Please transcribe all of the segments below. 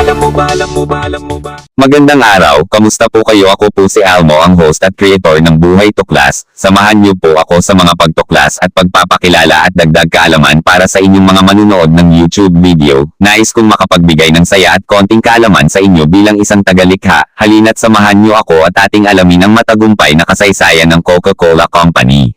Alam mo ba, alam mo ba, alam mo ba? Magandang araw, kamusta po kayo? Ako po si Almo, ang host at creator ng Buhay Tuklas. Samahan niyo po ako sa mga pagtuklas at pagpapakilala at dagdag kaalaman para sa inyong mga manunood ng YouTube video. Nais kong makapagbigay ng saya at konting kaalaman sa inyo bilang isang tagalikha. Halina't samahan niyo ako at ating alamin ang matagumpay na kasaysayan ng Coca-Cola Company.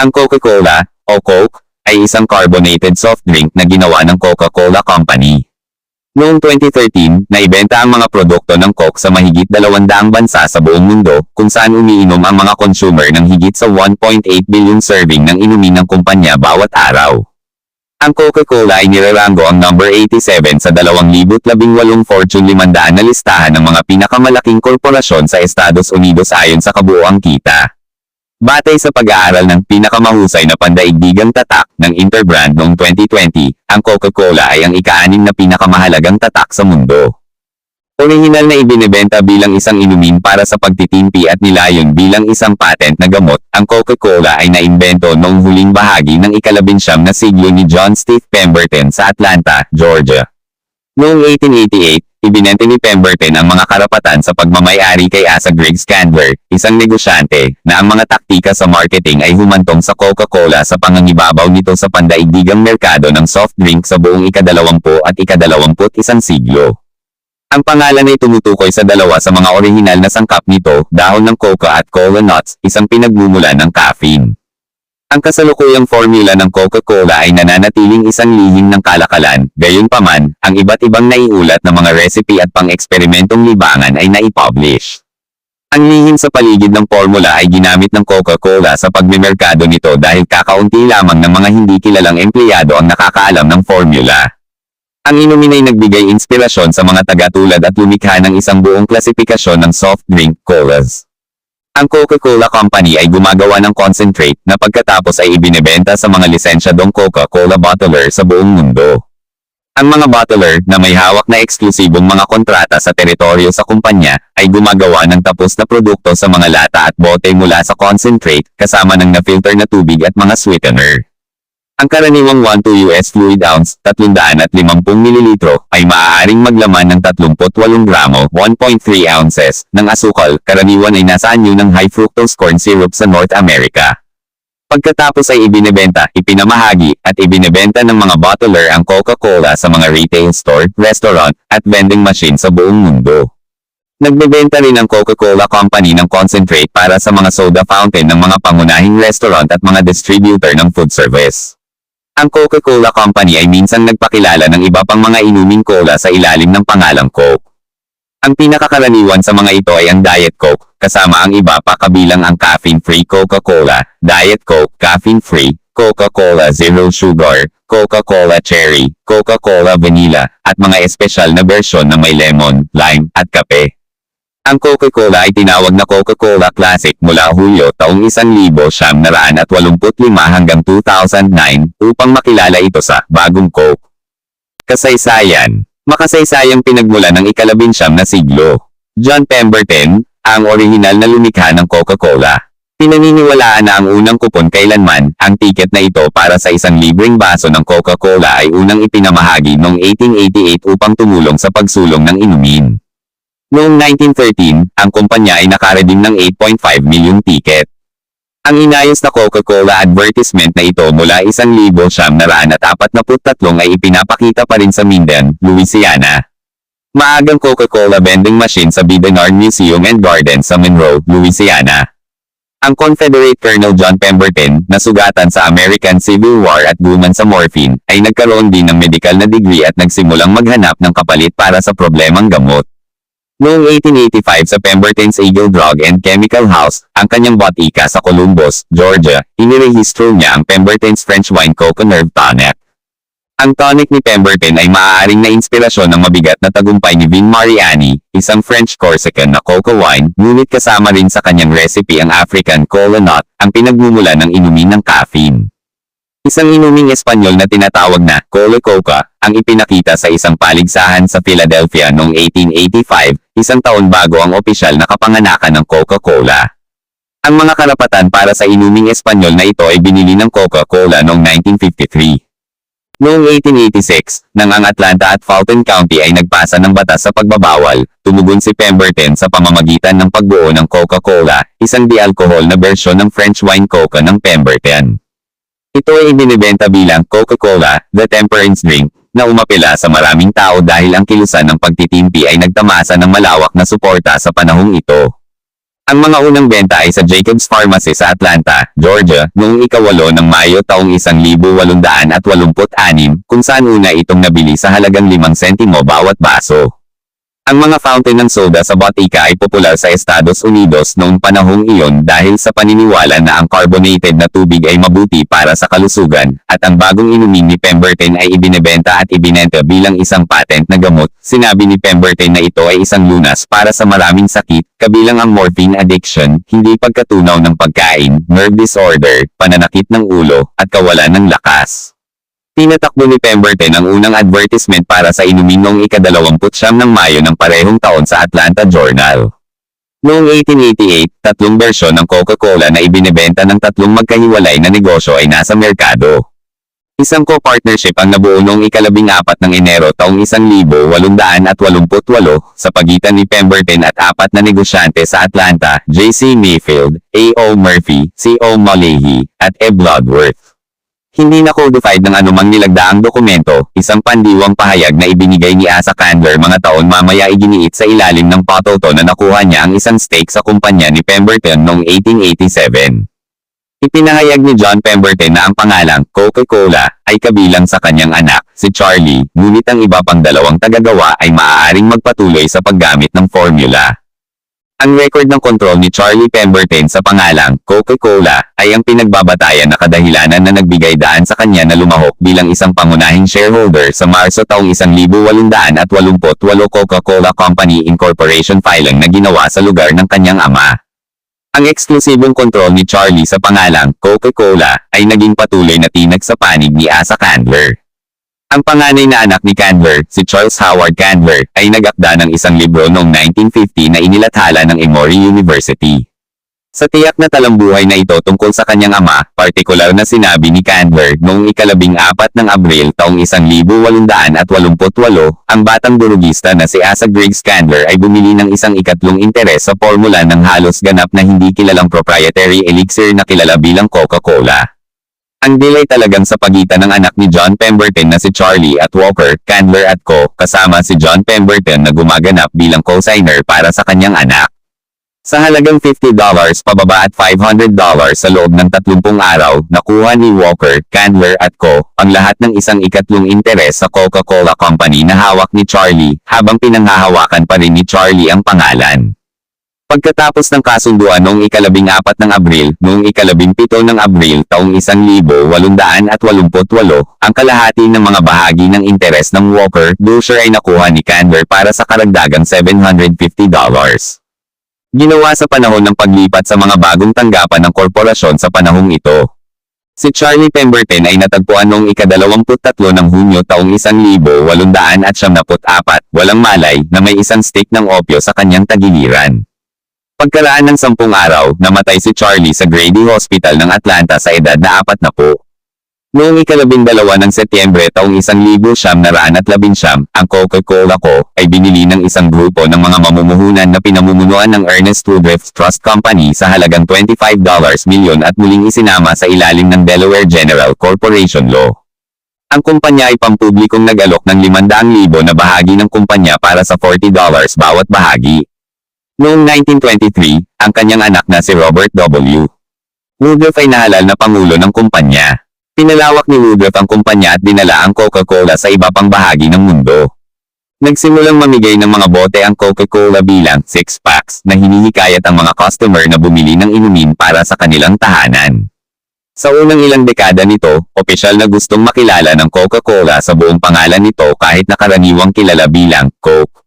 Ang Coca-Cola, o Coke, ay isang carbonated soft drink na ginawa ng Coca-Cola Company. Noong 2013, naibenta ang mga produkto ng Coke sa mahigit 200 bansa sa buong mundo, kung saan umiinom ang mga consumer ng higit sa 1.8 billion serving ng inumin ng kumpanya bawat araw. Ang Coca-Cola ay nirerango ang number 87 sa 2018 Fortune 500 na listahan ng mga pinakamalaking korporasyon sa Estados Unidos ayon sa kabuoang kita. Batay sa pag-aaral ng pinakamahusay na pandaigdigang tatak ng Interbrand noong 2020, ang Coca-Cola ay ang ika-anim na pinakamahalagang tatak sa mundo. Orihinal na ibinebenta bilang isang inumin para sa pagtitimpi at nilayon bilang isang patent na gamot, ang Coca-Cola ay naimbento noong huling bahagi ng ikalabinsyam na siglo ni John Steve Pemberton sa Atlanta, Georgia. Noong 1888, ibinente ni Pemberton ang mga karapatan sa pagmamayari kay Asa Greg Scandler, isang negosyante, na ang mga taktika sa marketing ay humantong sa Coca-Cola sa pangangibabaw nito sa pandaigdigang merkado ng soft drink sa buong ikadalawampu at ikadalawamput isang siglo. Ang pangalan ay tumutukoy sa dalawa sa mga orihinal na sangkap nito, dahon ng coca at cola nuts, isang pinagmumula ng caffeine. Ang kasalukuyang formula ng Coca-Cola ay nananatiling isang lihim ng kalakalan, gayunpaman, ang iba't ibang naiulat na mga recipe at pang-eksperimentong libangan ay naipublish. Ang lihim sa paligid ng formula ay ginamit ng Coca-Cola sa pagmimerkado nito dahil kakaunti lamang ng mga hindi kilalang empleyado ang nakakaalam ng formula. Ang inumin ay nagbigay inspirasyon sa mga tagatulad at lumikha ng isang buong klasifikasyon ng soft drink colas. Ang Coca-Cola Company ay gumagawa ng concentrate na pagkatapos ay ibinebenta sa mga lisensyadong Coca-Cola bottler sa buong mundo. Ang mga bottler na may hawak na eksklusibong mga kontrata sa teritoryo sa kumpanya ay gumagawa ng tapos na produkto sa mga lata at bote mula sa concentrate kasama ng na-filter na tubig at mga sweetener. Ang karaniwang 1-2 US fluid ounce, 350 ml, ay maaaring maglaman ng 38 gramo, 1.3 ounces, ng asukal, karaniwan ay nasa anyo ng high fructose corn syrup sa North America. Pagkatapos ay ibinebenta, ipinamahagi, at ibinebenta ng mga bottler ang Coca-Cola sa mga retail store, restaurant, at vending machine sa buong mundo. Nagbebenta rin ang Coca-Cola Company ng concentrate para sa mga soda fountain ng mga pangunahing restaurant at mga distributor ng food service. Ang Coca-Cola Company ay minsang nagpakilala ng iba pang mga inuming cola sa ilalim ng pangalang Coke. Ang pinakakaraniwan sa mga ito ay ang Diet Coke, kasama ang iba pa kabilang ang caffeine-free Coca-Cola, Diet Coke, caffeine-free, Coca-Cola Zero Sugar, Coca-Cola Cherry, Coca-Cola Vanilla, at mga espesyal na bersyon na may lemon, lime, at kape. Ang Coca-Cola ay tinawag na Coca-Cola Classic mula Hulyo taong 1985 hanggang 2009 upang makilala ito sa bagong Coke. Kasaysayan Makasaysayang pinagmula ng ikalabinsyam na siglo. John Pemberton, ang orihinal na lumikha ng Coca-Cola. Pinaniniwalaan na ang unang kupon kailanman, ang tiket na ito para sa isang libreng baso ng Coca-Cola ay unang ipinamahagi noong 1888 upang tumulong sa pagsulong ng inumin. Noong 1913, ang kumpanya ay nakaredim ng 8.5 milyong tiket. Ang inayos na Coca-Cola advertisement na ito mula 1,743 ay ipinapakita pa rin sa Minden, Louisiana. Maagang Coca-Cola vending machine sa Bidenard Museum and Garden sa Monroe, Louisiana. Ang Confederate Colonel John Pemberton, na sugatan sa American Civil War at guman sa morphine, ay nagkaroon din ng medical na degree at nagsimulang maghanap ng kapalit para sa problemang gamot. Noong 1885 sa Pemberton's Eagle Drug and Chemical House, ang kanyang botika sa Columbus, Georgia, inirehistro niya ang Pemberton's French Wine Coca Nerve Tonic. Ang tonic ni Pemberton ay maaaring na inspirasyon ng mabigat na tagumpay ni Vin Mariani, isang French Corsican na coca wine, ngunit kasama rin sa kanyang recipe ang African cola nut, ang pinagmumula ng inumin ng caffeine. Isang inuming Espanyol na tinatawag na Cola Coca ang ipinakita sa isang paligsahan sa Philadelphia noong 1885, isang taon bago ang opisyal na kapanganakan ng Coca-Cola. Ang mga karapatan para sa inuming Espanyol na ito ay binili ng Coca-Cola noong 1953. Noong 1886, nang ang Atlanta at Fulton County ay nagpasa ng batas sa pagbabawal, tumugon si Pemberton sa pamamagitan ng pagbuo ng Coca-Cola, isang di-alcohol na bersyon ng French wine Coca ng Pemberton. Ito ay ibinibenta bilang Coca-Cola, the temperance drink, na umapela sa maraming tao dahil ang kilusan ng pagtitimpi ay nagtamasa ng malawak na suporta sa panahong ito. Ang mga unang benta ay sa Jacobs Pharmacy sa Atlanta, Georgia, noong ikawalo ng Mayo taong 1886, kung saan una itong nabili sa halagang 5 sentimo bawat baso. Ang mga fountain ng soda sa botika ay popular sa Estados Unidos noong panahong iyon dahil sa paniniwala na ang carbonated na tubig ay mabuti para sa kalusugan, at ang bagong inumin ni Pemberton ay ibinebenta at ibinenta bilang isang patent na gamot. Sinabi ni Pemberton na ito ay isang lunas para sa maraming sakit, kabilang ang morphine addiction, hindi pagkatunaw ng pagkain, nerve disorder, pananakit ng ulo, at kawalan ng lakas. Tinatakbo ni Pemberton ang unang advertisement para sa inumin noong ikadalawamputsyam ng Mayo ng parehong taon sa Atlanta Journal. Noong 1888, tatlong bersyon ng Coca-Cola na ibinebenta ng tatlong magkahiwalay na negosyo ay nasa merkado. Isang co-partnership ang nabuo noong ikalabing apat ng Enero taong 1888 sa pagitan ni Pemberton at apat na negosyante sa Atlanta, J.C. Mayfield, A.O. Murphy, C.O. Mullehy, at E. Bloodworth. Hindi na codified ng anumang nilagdaang dokumento, isang pandiwang pahayag na ibinigay ni Asa Candler mga taon mamaya iginiit sa ilalim ng patoto na nakuha niya ang isang stake sa kumpanya ni Pemberton noong 1887. Ipinahayag ni John Pemberton na ang pangalang Coca-Cola ay kabilang sa kanyang anak, si Charlie, ngunit ang iba pang dalawang tagagawa ay maaaring magpatuloy sa paggamit ng formula. Ang record ng kontrol ni Charlie Pemberton sa pangalang Coca-Cola ay ang pinagbabatayan na kadahilanan na nagbigay daan sa kanya na lumahok bilang isang pangunahing shareholder sa Marso taong 1888 Coca-Cola Company Incorporation filing na ginawa sa lugar ng kanyang ama. Ang eksklusibong kontrol ni Charlie sa pangalang Coca-Cola ay naging patuloy na tinag sa panig ni Asa Candler. Ang panganay na anak ni Candler, si Charles Howard Candler, ay nagakda ng isang libro noong 1950 na inilathala ng Emory University. Sa tiyak na talambuhay na ito tungkol sa kanyang ama, partikular na sinabi ni Candler noong ikalabing apat ng Abril taong 1888, ang batang durugista na si Asa Griggs Candler ay bumili ng isang ikatlong interes sa formula ng halos ganap na hindi kilalang proprietary elixir na kilala bilang Coca-Cola. Ang deal ay talagang sa pagitan ng anak ni John Pemberton na si Charlie at Walker, Candler at Co. kasama si John Pemberton na gumaganap bilang co-signer para sa kanyang anak. Sa halagang $50 pababa at $500 sa loob ng 30 araw, nakuha ni Walker, Candler at Co. ang lahat ng isang ikatlong interes sa Coca-Cola Company na hawak ni Charlie, habang pinanghahawakan pa rin ni Charlie ang pangalan. Pagkatapos ng kasunduan noong ikalabing apat ng Abril, noong ikalabing pito ng Abril taong 1888, ang kalahati ng mga bahagi ng interes ng Walker, Dusher ay nakuha ni Candler para sa karagdagang $750. Ginawa sa panahon ng paglipat sa mga bagong tanggapan ng korporasyon sa panahong ito. Si Charlie Pemberton ay natagpuan noong ikadalawamput-tatlo ng Hunyo taong 1874, walang malay, na may isang stick ng opyo sa kanyang tagiliran. Pagkaraan ng sampung araw, namatay si Charlie sa Grady Hospital ng Atlanta sa edad na apat na po. Noong ikalabing dalawa ng Setyembre taong isang libo siyam na raan at labing siyam, ang Coca-Cola Co. ay binili ng isang grupo ng mga mamumuhunan na pinamumunuan ng Ernest Woodruff Trust Company sa halagang $25 milyon at muling isinama sa ilalim ng Delaware General Corporation Law. Ang kumpanya ay pampublikong nag-alok ng 500,000 na bahagi ng kumpanya para sa $40 bawat bahagi. Noong 1923, ang kanyang anak na si Robert W. Woodruff ay nahalal na pangulo ng kumpanya. Pinalawak ni Woodruff ang kumpanya at dinala ang Coca-Cola sa iba pang bahagi ng mundo. Nagsimulang mamigay ng mga bote ang Coca-Cola bilang six-packs na hinihikayat ang mga customer na bumili ng inumin para sa kanilang tahanan. Sa unang ilang dekada nito, opisyal na gustong makilala ng Coca-Cola sa buong pangalan nito kahit na karaniwang kilala bilang Coke.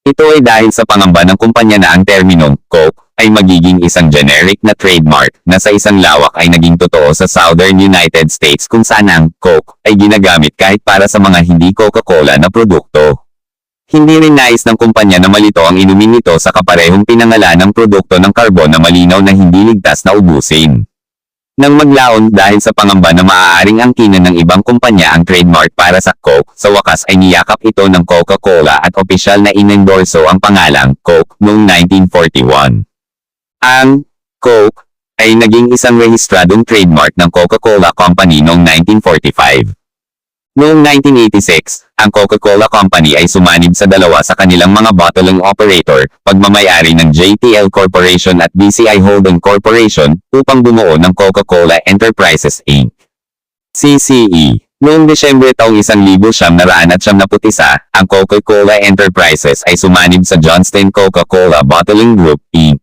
Ito ay dahil sa pangamba ng kumpanya na ang terminong Coke ay magiging isang generic na trademark na sa isang lawak ay naging totoo sa Southern United States kung saan ang Coke ay ginagamit kahit para sa mga hindi Coca-Cola na produkto. Hindi rin nais ng kumpanya na malito ang inumin nito sa kaparehong pinangalan ng produkto ng karbon na malinaw na hindi ligtas na ubusin. Nang maglaon dahil sa pangamba na maaaring angkinan ng ibang kumpanya ang trademark para sa Coke, sa wakas ay niyakap ito ng Coca-Cola at opisyal na inendorso ang pangalang Coke noong 1941. Ang Coke ay naging isang rehistradong trademark ng Coca-Cola Company noong 1945. Noong 1986, ang Coca-Cola Company ay sumanib sa dalawa sa kanilang mga bottling operator, pagmamayari ng JTL Corporation at BCI Holden Corporation, upang bumuo ng Coca-Cola Enterprises Inc. CCE. Noong Desyembre taong 1971, ang Coca-Cola Enterprises ay sumanib sa Johnston Coca-Cola Bottling Group, Inc.